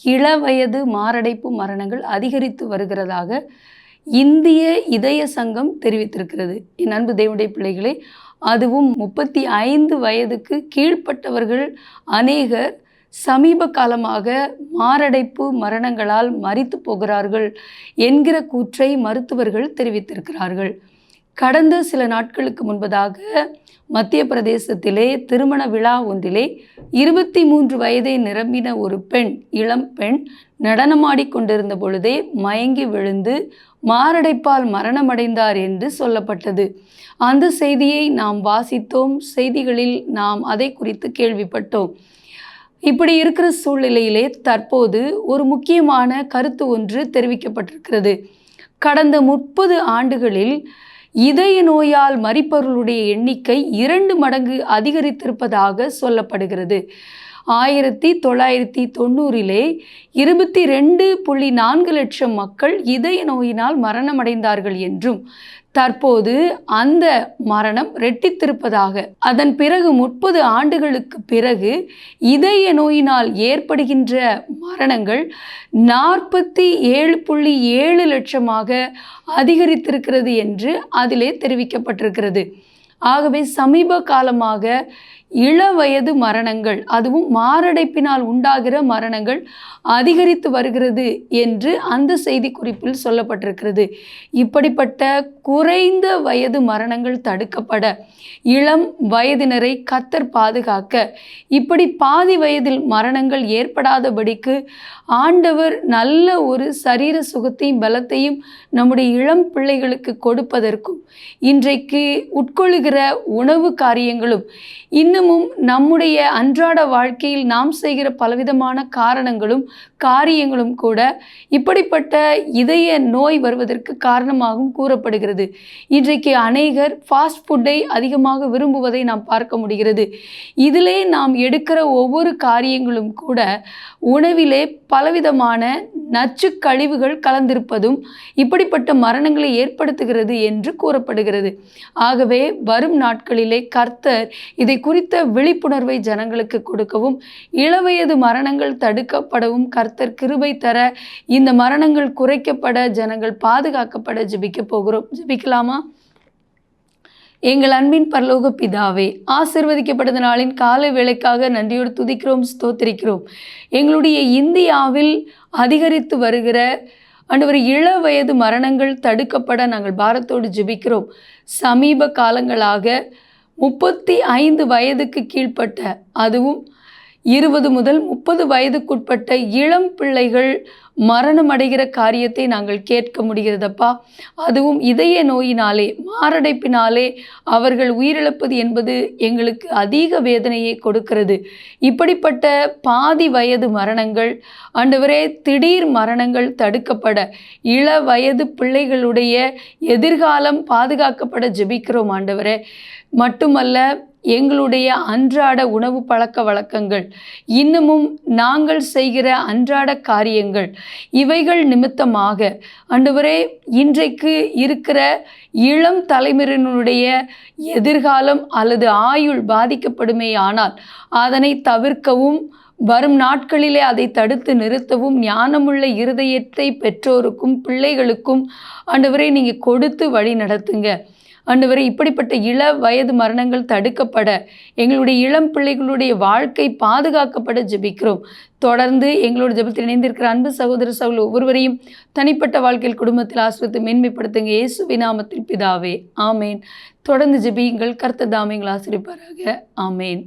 இளவயது மாரடைப்பு மரணங்கள் அதிகரித்து வருகிறதாக இந்திய இதய சங்கம் தெரிவித்திருக்கிறது. என் அன்பு தேவனுடைய பிள்ளைகளே அதுவும் முப்பத்தி ஐந்து வயதுக்கு கீழ்ப்பட்டவர்கள் அநேகர் சமீப காலமாக மாரடைப்பு மரணங்களால் மறித்து போகிறார்கள் என்கிற கூற்றை மருத்துவர்கள் தெரிவித்திருக்கிறார்கள். கடந்த சில நாட்களுக்கு முன்பதாக மத்திய பிரதேசத்திலே திருமண விழா ஒன்றிலே இருபத்தி மூன்று வயதை நிரம்பின ஒரு பெண் இளம் பெண் நடனமாடிக் கொண்டிருந்த பொழுதே மயங்கி விழுந்து மாரடைப்பால் மரணமடைந்தார் என்று சொல்லப்பட்டது. அந்த செய்தியை நாம் வாசித்தோம். செய்திகளில் நாம் அதை குறித்து கேள்விப்பட்டோம். இப்படி இருக்கிற சூழ்நிலையிலே தற்போது ஒரு முக்கியமான கருத்து ஒன்று தெரிவிக்கப்பட்டிருக்கிறது. கடந்த முப்பது ஆண்டுகளில் இதய நோயால் மறிப்பவர்களுடைய எண்ணிக்கை இரண்டு மடங்கு அதிகரித்திருப்பதாக சொல்லப்படுகிறது. ஆயிரத்தி தொள்ளாயிரத்தி தொண்ணூறிலே இருபத்தி ரெண்டு புள்ளி நான்கு லட்சம் மக்கள் இதய நோயினால் மரணமடைந்தார்கள் என்றும் தற்போது அந்த மரணம் ரெட்டித்திருப்பதாக அதன் பிறகு முப்பது ஆண்டுகளுக்கு பிறகு இதய நோயினால் ஏற்படுகின்ற மரணங்கள் நாற்பத்தி ஏழு புள்ளி ஏழு லட்சமாக அதிகரித்திருக்கிறது என்று அதிலே தெரிவிக்கப்பட்டிருக்கிறது. ஆகவே சமீப காலமாக இளவயது மரணங்கள் அதுவும் மாரடைப்பினால் உண்டாகிற மரணங்கள் அதிகரித்து வருகிறது என்று அந்த செய்தி குறிப்பில் சொல்லப்பட்டிருக்கிறது. இப்படிப்பட்ட குறைந்த வயது மரணங்கள் தடுக்கப்பட இளம் வயதினரை கத்தர் பாதுகாக்க இப்படி பாதி வயதில் மரணங்கள் ஏற்படாதபடிக்கு ஆண்டவர் நல்ல ஒரு சரீர சுகத்தையும் பலத்தையும் நம்முடைய இளம் பிள்ளைகளுக்கு கொடுப்பதற்கும் இன்றைக்கு உட்கொள்ளுகிற உணவு காரியங்களும் இன்னும் இன்னமும் நம்முடைய அன்றாட வாழ்க்கையில் நாம் செய்கிற பலவிதமான காரணங்களும் காரியங்களும் கூட இப்படிப்பட்ட இதய நோய் வருவதற்கு காரணமாகவும் கூறப்படுகிறது. இன்றைக்கு அநேகர் ஃபாஸ்ட் ஃபுட்டை அதிகமாக விரும்புவதை நாம் பார்க்க முடிகிறது. இதிலே நாம் எடுக்கிற ஒவ்வொரு காரியங்களும் கூட உணவிலே பலவிதமான நச்சு கழிவுகள் கலந்திருப்பதும் இப்படிப்பட்ட மரணங்களை ஏற்படுத்துகிறது என்று கூறப்படுகிறது. ஆகவே வரும் நாட்களிலே கர்த்தர் இதை குறித்த விழிப்புணர்வை ஜனங்களுக்கு கொடுக்கவும் இளவயது மரணங்கள் தடுக்கப்படவும் கர்த்தர் கிருபை தர இந்த மரணங்கள் குறைக்கப்பட ஜனங்கள் பாதுகாக்கப்பட ஜெபிக்க போகிறோம். ஜபிக்கலாமா? எங்கள் அன்பின் பரலோக பிதாவே ஆசிர்வதிக்கப்பட்ட நாளின் காலை வேலைக்காக நன்றியோடு துதிக்கிறோம் ஸ்தோத்திரிக்கிறோம். எங்களுடைய இந்தியாவில் அதிகரித்து வருகிற ஆண்டவர் இள வயது மரணங்கள் தடுக்கப்பட நாங்கள் பாரத்தோடு ஜெபிக்கிறோம். சமீப காலங்களாக முப்பத்தி ஐந்து வயதுக்கு கீழ்ப்பட்ட அதுவும் இருபது முதல் முப்பது வயதுக்குட்பட்ட இளம் பிள்ளைகள் மரணமடைகிற காரியத்தை நாங்கள் கேட்க முடிகிறதப்பா? அதுவும் இதய நோயினாலே மாரடைப்பினாலே அவர்கள் உயிரிழப்பது என்பது எங்களுக்கு அதிக வேதனையை கொடுக்கிறது. இப்படிப்பட்ட பாதி வயது மரணங்கள் ஆண்டவரே திடீர் மரணங்கள் தடுக்கப்பட இள வயது பிள்ளைகளுடைய எதிர்காலம் பாதுகாக்கப்பட ஜெபிக்கிறோம் ஆண்டவரே. மட்டுமல்ல எங்களுடைய அன்றாட உணவு பழக்க வழக்கங்கள் இன்னமும் நாங்கள் செய்கிற அன்றாட காரியங்கள் இவைகள் நிமித்தமாக அன்றுவரே இன்றைக்கு இருக்கிற இளம் தலைமுறையினுடைய எதிர்காலம் அல்லது ஆயுள் பாதிக்கப்படுமே ஆனால் அதனை தவிர்க்கவும் வரும் நாட்களிலே அதை தடுத்து நிறுத்தவும் ஞானமுள்ள இருதயத்தை பெற்றோருக்கும் பிள்ளைகளுக்கும் ஆண்டவரை நீங்கள் கொடுத்து வழி நடத்துங்க. அன்றுவரை இப்படிப்பட்ட இள வயது மரணங்கள் தடுக்கப்பட எங்களுடைய இளம் பிள்ளைகளுடைய வாழ்க்கை பாதுகாக்கப்பட ஜெபிக்கிறோம். தொடர்ந்து எங்களோட ஜெபத்தில் இணைந்திருக்கிற அன்பு சகோதர சகோதர ஒவ்வொருவரையும் தனிப்பட்ட வாழ்க்கையில் குடும்பத்தில் ஆசிரியத்தை மேன்மைப்படுத்துங்க. இயேசு விநாமத்தில் பிதாவே ஆமேன். தொடர்ந்து ஜெபியுங்கள். கர்த்த தாமியங்கள் ஆசிரிப்பாராக ஆமேன்.